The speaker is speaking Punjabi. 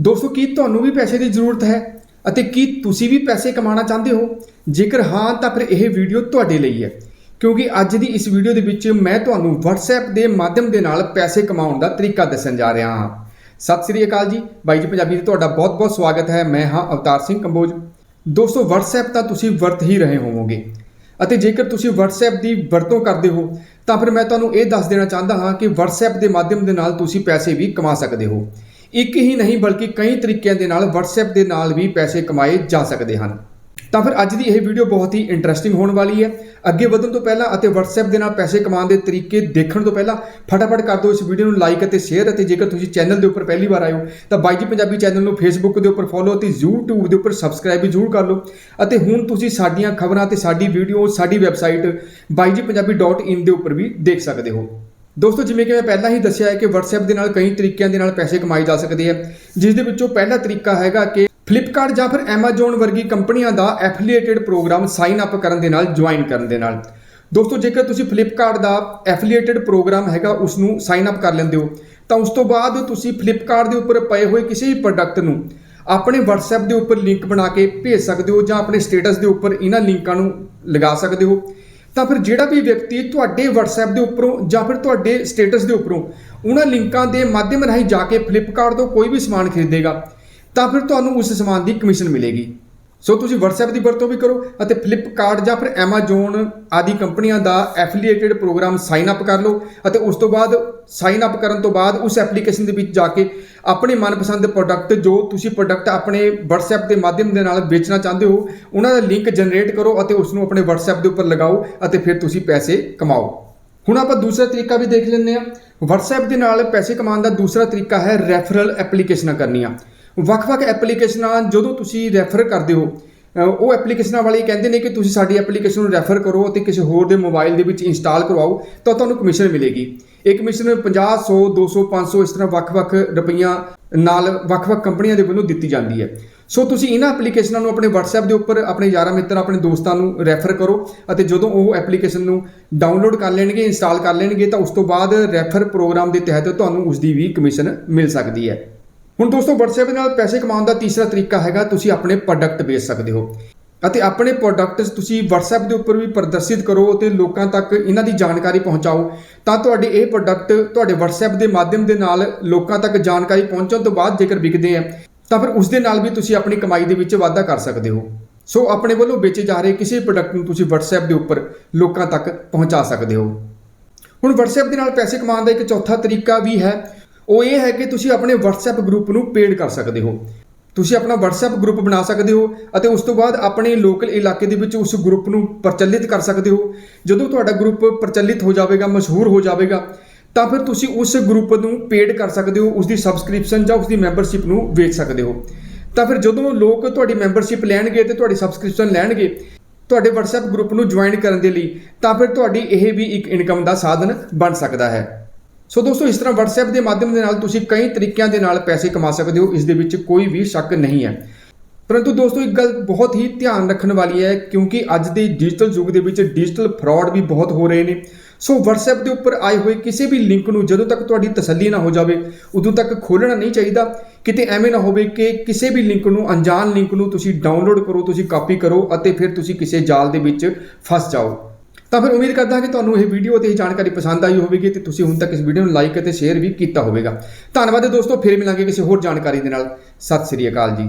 ਦੋਸਤੋ, ਕੀ ਤੁਹਾਨੂੰ ਵੀ ਪੈਸੇ ਦੀ ਜ਼ਰੂਰਤ ਹੈ ਅਤੇ ਕੀ ਤੁਸੀਂ ਵੀ ਪੈਸੇ ਕਮਾਉਣਾ ਚਾਹੁੰਦੇ ਹੋ? ਜੇਕਰ ਹਾਂ, ਤਾਂ ਫਿਰ ਇਹ ਵੀਡੀਓ ਤੁਹਾਡੇ ਲਈ ਹੈ। ਕਿਉਂਕਿ ਅੱਜ ਦੀ ਇਸ ਵੀਡੀਓ ਦੇ ਵਿੱਚ ਮੈਂ ਤੁਹਾਨੂੰ WhatsApp ਦੇ ਮਾਧਿਅਮ ਦੇ ਨਾਲ ਪੈਸੇ ਕਮਾਉਣ ਦਾ ਤਰੀਕਾ ਦੱਸਣ ਜਾ ਰਿਹਾ ਹਾਂ। ਸਤਿ ਸ੍ਰੀ ਅਕਾਲ ਜੀ। ਬਾਈ ਜੀ ਪੰਜਾਬੀ ਤੇ ਤੁਹਾਡਾ ਬਹੁਤ-ਬਹੁਤ ਸਵਾਗਤ ਹੈ। ਮੈਂ ਹਾਂ ਅਵਤਾਰ ਸਿੰਘ ਕੰਬੋਜ। ਦੋਸਤੋ, WhatsApp ਤਾਂ ਤੁਸੀਂ ਵਰਤ ਹੀ ਰਹੇ ਹੋਵੋਗੇ। ਅਤੇ ਜੇਕਰ ਤੁਸੀਂ WhatsApp ਦੀ ਵਰਤੋਂ ਕਰਦੇ ਹੋ, ਤਾਂ ਫਿਰ ਮੈਂ ਤੁਹਾਨੂੰ ਇਹ ਦੱਸ ਦੇਣਾ ਚਾਹੁੰਦਾ ਹਾਂ ਕਿ WhatsApp ਦੇ ਮਾਧਿਅਮ ਦੇ ਨਾਲ ਤੁਸੀਂ ਪੈਸੇ ਵੀ ਕਮਾ ਸਕਦੇ ਹੋ। ਇੱਕ ਹੀ ਨਹੀਂ ਬਲਕਿ ਕਈ ਤਰੀਕਿਆਂ ਦੇ ਨਾਲ WhatsApp ਦੇ ਨਾਲ ਵੀ ਪੈਸੇ ਕਮਾਏ ਜਾ ਸਕਦੇ ਹਨ। ਤਾਂ ਫਿਰ ਅੱਜ ਦੀ ਇਹ ਵੀਡੀਓ ਬਹੁਤ ਹੀ ਇੰਟਰਸਟਿੰਗ ਹੋਣ ਵਾਲੀ ਹੈ। ਅੱਗੇ ਵਧਣ ਤੋਂ ਪਹਿਲਾਂ ਅਤੇ WhatsApp ਦੇ ਨਾਲ ਪੈਸੇ ਕਮਾਉਣ ਦੇ ਤਰੀਕੇ ਦੇਖਣ ਤੋਂ ਪਹਿਲਾਂ ਫਟਾਫਟ ਕਰ ਦਿਓ ਇਸ ਵੀਡੀਓ ਨੂੰ ਲਾਈਕ ਅਤੇ ਸ਼ੇਅਰ ਅਤੇ ਜੇਕਰ ਤੁਸੀਂ ਚੈਨਲ ਦੇ ਉੱਪਰ ਪਹਿਲੀ ਵਾਰ ਆਏ ਹੋ, ਤਾਂ ਬਾਈ ਜੀ ਪੰਜਾਬੀ ਚੈਨਲ ਨੂੰ Facebook ਦੇ ਉੱਪਰ ਫੋਲੋ ਅਤੇ YouTube ਦੇ ਉੱਪਰ ਸਬਸਕ੍ਰਾਈਬ ਵੀ ਜ਼ਰੂਰ ਕਰ ਲਓ। ਅਤੇ ਹੁਣ ਤੁਸੀਂ ਸਾਡੀਆਂ ਖਬਰਾਂ ਅਤੇ ਸਾਡੀ ਵੀਡੀਓ ਸਾਡੀ ਵੈਬਸਾਈਟ baijipunjabi.in ਦੇ ਉੱਪਰ ਵੀ ਦੇਖ ਸਕਦੇ ਹੋ। ਦੋਸਤੋ, ਜਿਵੇਂ ਕਿ ਮੈਂ ਪਹਿਲਾਂ ਹੀ ਦੱਸਿਆ ਹੈ ਕਿ WhatsApp ਦੇ ਨਾਲ ਕਈ ਤਰੀਕਿਆਂ ਦੇ ਨਾਲ ਪੈਸੇ ਕਮਾਏ ਜਾ ਸਕਦੇ ਆ ਜਿਸ ਦੇ ਵਿੱਚੋਂ ਪਹਿਲਾ ਤਰੀਕਾ ਹੈਗਾ ਕਿ ਫਲਿੱਪਕਾਰਟ ਜਾਂ ਫਿਰ Amazon ਵਰਗੀ ਕੰਪਨੀਆਂ ਦਾ ਐਫੀਲੀਏਟਿਡ ਪ੍ਰੋਗਰਾਮ ਸਾਈਨ ਅਪ ਕਰਨ ਦੇ ਨਾਲ ਜੁਆਇਨ ਕਰਨ ਦੇ ਨਾਲ। ਦੋਸਤੋ, ਜੇਕਰ ਤੁਸੀਂ ਫਲਿੱਪਕਾਰਟ ਦਾ ਐਫੀਲੀਏਟਿਡ ਪ੍ਰੋਗਰਾਮ ਹੈਗਾ ਉਸ ਨੂੰ ਸਾਈਨ ਅਪ ਕਰ ਲੈਂਦੇ ਹੋ, ਤਾਂ ਉਸ ਤੋਂ ਬਾਅਦ ਤੁਸੀਂ ਫਲਿੱਪਕਾਰਟ ਦੇ ਉੱਪਰ ਪਏ ਹੋਏ ਕਿਸੇ ਵੀ ਪ੍ਰੋਡਕਟ ਨੂੰ ਆਪਣੇ WhatsApp ਦੇ ਉੱਪਰ ਲਿੰਕ ਬਣਾ ਕੇ ਭੇਜ ਸਕਦੇ ਹੋ ਜਾਂ ਆਪਣੇ ਸਟੇਟਸ ਦੇ ਉੱਪਰ ਇਹਨਾਂ ਲਿੰਕਾਂ ਨੂੰ ਲਗਾ ਸਕਦੇ ਹੋ। ਤਾਂ ਫਿਰ ਜਿਹੜਾ ਵੀ ਵਿਅਕਤੀ ਤੁਹਾਡੇ WhatsApp ਦੇ ਉੱਪਰੋਂ ਜਾਂ ਫਿਰ ਤੁਹਾਡੇ ਸਟੇਟਸ ਦੇ ਉੱਪਰੋਂ ਉਹਨਾਂ ਲਿੰਕਾਂ ਦੇ ਮਾਧਿਅਮ ਰਾਹੀਂ ਜਾ ਕੇ ਫਲਿੱਪਕਾਰਟ ਤੋਂ ਕੋਈ ਵੀ ਸਮਾਨ ਖਰੀਦੇਗਾ, ਤਾਂ ਫਿਰ ਤੁਹਾਨੂੰ ਉਸ ਸਮਾਨ ਦੀ ਕਮਿਸ਼ਨ ਮਿਲੇਗੀ। ਸੋ ਤੁਸੀਂ WhatsApp ਦੀ ਵਰਤੋਂ ਵੀ ਕਰੋ ਅਤੇ ਫਲਿੱਪਕਾਰਟ ਜਾਂ ਫਿਰ Amazon ਆਦਿ ਕੰਪਨੀਆਂ ਦਾ ਐਫੀਲੀਏਟਿਡ ਪ੍ਰੋਗਰਾਮ ਸਾਈਨ ਅਪ ਕਰ ਲਓ ਅਤੇ ਉਸ ਤੋਂ ਬਾਅਦ ਸਾਈਨ ਅਪ ਕਰਨ ਤੋਂ ਬਾਅਦ ਉਸ ਐਪਲੀਕੇਸ਼ਨ ਦੇ ਵਿੱਚ ਜਾ ਕੇ ਆਪਣੇ ਮਨਪਸੰਦ ਪ੍ਰੋਡਕਟ ਜੋ ਤੁਸੀਂ ਪ੍ਰੋਡਕਟ ਆਪਣੇ WhatsApp ਦੇ ਮਾਧਿਅਮ ਦੇ ਨਾਲ ਵੇਚਣਾ ਚਾਹੁੰਦੇ ਹੋ, ਉਹਨਾਂ ਦਾ ਲਿੰਕ ਜਨਰੇਟ ਕਰੋ ਅਤੇ ਉਸ ਨੂੰ ਆਪਣੇ WhatsApp ਦੇ ਉੱਪਰ ਲਗਾਓ ਅਤੇ ਫਿਰ ਤੁਸੀਂ ਪੈਸੇ ਕਮਾਓ। ਹੁਣ ਆਪਾਂ ਦੂਸਰਾ ਤਰੀਕਾ ਵੀ ਦੇਖ ਲੈਂਦੇ ਹਾਂ। WhatsApp ਦੇ ਨਾਲ ਪੈਸੇ ਕਮਾਉਣ ਦਾ ਦੂਸਰਾ ਤਰੀਕਾ ਹੈ ਰੈਫਰਲ ਐਪਲੀਕੇਸ਼ਨਾਂ ਕਰਨੀਆਂ। ਵੱਖ-ਵੱਖ ਐਪਲੀਕੇਸ਼ਨਾਂ ਜਦੋਂ ਤੁਸੀਂ ਰੈਫਰ ਕਰਦੇ ਹੋ ਉਹ ਐਪਲੀਕੇਸ਼ਨਾਂ ਵਾਲੇ ਕਹਿੰਦੇ ਨੇ ਕਿ ਤੁਸੀਂ ਸਾਡੀ ਐਪਲੀਕੇਸ਼ਨ ਨੂੰ ਰੈਫਰ ਕਰੋ ਅਤੇ ਕਿਸੇ ਹੋਰ ਦੇ ਮੋਬਾਈਲ ਦੇ ਵਿੱਚ ਇੰਸਟਾਲ ਕਰਵਾਓ ਤਾਂ ਤੁਹਾਨੂੰ ਕਮਿਸ਼ਨ ਮਿਲੇਗੀ। ਇਹ ਕਮਿਸ਼ਨ 50 100 200 500 ਇਸ ਤਰ੍ਹਾਂ ਵੱਖ-ਵੱਖ ਰੁਪਈਆਂ ਨਾਲ ਵੱਖ-ਵੱਖ ਕੰਪਨੀਆਂ ਦੇ ਵੱਲੋਂ ਦਿੱਤੀ ਜਾਂਦੀ ਹੈ। ਸੋ ਤੁਸੀਂ ਇਹਨਾਂ ਐਪਲੀਕੇਸ਼ਨਾਂ ਨੂੰ ਆਪਣੇ WhatsApp ਦੇ ਉੱਪਰ, ਆਪਣੇ ਯਾਰਾਂ ਮਿੱਤਰਾਂ, ਆਪਣੇ ਦੋਸਤਾਂ ਨੂੰ ਰੈਫਰ ਕਰੋ ਅਤੇ ਜਦੋਂ ਉਹ ਐਪਲੀਕੇਸ਼ਨ ਨੂੰ ਡਾਊਨਲੋਡ ਕਰ ਲੈਣਗੇ ਇੰਸਟਾਲ ਕਰ ਲੈਣਗੇ ਤਾਂ ਉਸ ਤੋਂ ਬਾਅਦ ਰੈਫਰ ਪ੍ਰੋਗਰਾਮ ਦੇ ਤਹਿਤ ਤੁਹਾਨੂੰ ਉਸ ਦੀ ਵੀ ਕਮਿਸ਼ਨ ਮਿਲ ਸਕਦੀ ਹੈ। ਹੁਣ ਦੋਸਤੋ, WhatsApp ਦੇ ਨਾਲ ਪੈਸੇ ਕਮਾਉਣ ਦਾ ਤੀਸਰਾ ਤਰੀਕਾ ਹੈਗਾ, ਤੁਸੀਂ ਆਪਣੇ ਪ੍ਰੋਡਕਟ ਵੇਚ ਸਕਦੇ ਹੋ। ਅਤੇ ਆਪਣੇ ਪ੍ਰੋਡਕਟਸ ਤੁਸੀਂ WhatsApp ਦੇ ਉੱਪਰ ਵੀ ਪ੍ਰਦਰਸ਼ਿਤ ਕਰੋ ਤੇ ਲੋਕਾਂ ਤੱਕ ਇਹਨਾਂ ਦੀ ਜਾਣਕਾਰੀ ਪਹੁੰਚਾਓ। ਤਾਂ ਤੁਹਾਡੇ ਇਹ ਪ੍ਰੋਡਕਟ ਤੁਹਾਡੇ WhatsApp ਦੇ ਮਾਧਿਅਮ ਦੇ ਨਾਲ ਲੋਕਾਂ ਤੱਕ ਜਾਣਕਾਰੀ ਪਹੁੰਚਣ ਤੋਂ ਬਾਅਦ ਜੇਕਰ ਵਿਕਦੇ ਆ, ਤਾਂ ਫਿਰ ਉਸ ਦੇ ਨਾਲ ਵੀ ਤੁਸੀਂ ਆਪਣੀ ਕਮਾਈ ਦੇ ਵਿੱਚ ਵਾਧਾ ਕਰ ਸਕਦੇ ਹੋ। ਸੋ ਆਪਣੇ ਵੱਲੋਂ ਵੇਚੇ ਜਾ ਰਹੇ ਕਿਸੇ ਪ੍ਰੋਡਕਟ ਨੂੰ ਤੁਸੀਂ WhatsApp ਦੇ ਉੱਪਰ ਲੋਕਾਂ ਤੱਕ ਪਹੁੰਚਾ ਸਕਦੇ ਹੋ। ਹੁਣ WhatsApp ਦੇ ਨਾਲ ਪੈਸੇ ਕਮਾਉਣ ਦਾ ਇੱਕ ਚੌਥਾ ਤਰੀਕਾ ਵੀ ਹੈ ਉਹ ਇਹ ਹੈ ਕਿ ਤੁਸੀਂ ਆਪਣੇ WhatsApp ਗਰੁੱਪ ਨੂੰ ਪੇਡ ਕਰ ਸਕਦੇ ਹੋ। ਤੁਸੀਂ ਆਪਣਾ WhatsApp ਗਰੁੱਪ ਬਣਾ ਸਕਦੇ ਹੋ ਅਤੇ ਉਸ ਤੋਂ ਬਾਅਦ ਆਪਣੇ ਲੋਕਲ ਇਲਾਕੇ ਦੇ ਵਿੱਚ ਉਸ ਗਰੁੱਪ ਨੂੰ ਪ੍ਰਚਲਿਤ ਕਰ ਸਕਦੇ ਹੋ। ਜਦੋਂ ਤੁਹਾਡਾ ਗਰੁੱਪ ਪ੍ਰਚਲਿਤ ਹੋ ਜਾਵੇਗਾ, ਮਸ਼ਹੂਰ ਹੋ ਜਾਵੇਗਾ, ਤਾਂ ਫਿਰ ਤੁਸੀਂ ਉਸ ਗਰੁੱਪ ਨੂੰ ਪੇਡ ਕਰ ਸਕਦੇ ਹੋ ਉਸ ਦੀ ਸਬਸਕ੍ਰਿਪਸ਼ਨ ਜਾਂ ਉਸ ਦੀ ਮੈਂਬਰਸ਼ਿਪ ਨੂੰ ਵੇਚ ਸਕਦੇ ਹੋ। ਤਾਂ ਫਿਰ ਜਦੋਂ ਲੋਕ ਤੁਹਾਡੀ ਮੈਂਬਰਸ਼ਿਪ ਲੈਣਗੇ ਤੇ ਤੁਹਾਡੀ ਸਬਸਕ੍ਰਿਪਸ਼ਨ ਲੈਣਗੇ, ਤੁਹਾਡੇ WhatsApp ਗਰੁੱਪ ਨੂੰ ਜੁਆਇਨ ਕਰਨ ਦੇ ਲਈ, ਤਾਂ ਫਿਰ ਤੁਹਾਡੀ ਇਹ ਵੀ ਇੱਕ ਇਨਕਮ ਦਾ ਸਾਧਨ ਬਣ ਸਕਦਾ ਹੈ। ਸੋ ਦੋਸਤੋ, ਇਸ ਤਰ੍ਹਾਂ WhatsApp ਦੇ ਮਾਧਿਅਮ ਦੇ ਨਾਲ ਤੁਸੀਂ ਕਈ ਤਰੀਕਿਆਂ ਦੇ ਨਾਲ ਪੈਸੇ ਕਮਾ ਸਕਦੇ ਹੋ। ਇਸ ਦੇ ਵਿੱਚ ਕੋਈ ਵੀ ਸ਼ੱਕ ਨਹੀਂ ਹੈ। ਪਰੰਤੂ ਦੋਸਤੋ, ਇੱਕ ਗੱਲ ਬਹੁਤ ਹੀ ਧਿਆਨ ਰੱਖਣ ਵਾਲੀ ਹੈ, ਕਿਉਂਕਿ ਅੱਜ ਦੇ ਡਿਜੀਟਲ ਯੁੱਗ ਦੇ ਵਿੱਚ ਡਿਜੀਟਲ ਫਰਾਡ ਵੀ ਬਹੁਤ ਹੋ ਰਹੇ ਨੇ। ਸੋ WhatsApp ਦੇ ਉੱਪਰ ਆਏ ਹੋਏ ਕਿਸੇ ਵੀ ਲਿੰਕ ਨੂੰ ਜਦੋਂ ਤੱਕ ਤੁਹਾਡੀ ਤਸੱਲੀ ਨਾ ਹੋ ਜਾਵੇ, ਉਦੋਂ ਤੱਕ ਖੋਲਣਾ ਨਹੀਂ ਚਾਹੀਦਾ। ਕਿਤੇ ਐਵੇਂ ਨਾ ਹੋਵੇ ਕਿ ਕਿਸੇ ਵੀ ਲਿੰਕ ਨੂੰ, ਅਣਜਾਣ ਲਿੰਕ ਨੂੰ ਤੁਸੀਂ ਡਾਊਨਲੋਡ ਕਰੋ, ਤੁਸੀਂ ਕਾਪੀ ਕਰੋ ਅਤੇ ਫਿਰ ਤੁਸੀਂ ਕਿਸੇ ਜਾਲ ਦੇ ਵਿੱਚ ਫਸ ਜਾਓ। ਤਾਂ ਫਿਰ ਉਮੀਦ ਕਰਦਾ ਕਿ ਤੁਹਾਨੂੰ ਇਹ ਵੀਡੀਓ ਅਤੇ ਇਹ ਜਾਣਕਾਰੀ ਪਸੰਦ ਆਈ ਹੋਵੇਗੀ ਤੇ ਤੁਸੀਂ ਹੁਣ ਤੱਕ ਇਸ ਵੀਡੀਓ ਨੂੰ ਲਾਈਕ ਅਤੇ ਸ਼ੇਅਰ ਵੀ ਕੀਤਾ ਹੋਵੇਗਾ। ਧੰਨਵਾਦ ਦੋਸਤੋ, ਫਿਰ ਮਿਲਾਂਗੇ ਕਿਸੇ ਹੋਰ ਜਾਣਕਾਰੀ ਦੇ ਨਾਲ। ਸਤਿ ਸ੍ਰੀ ਅਕਾਲ ਜੀ।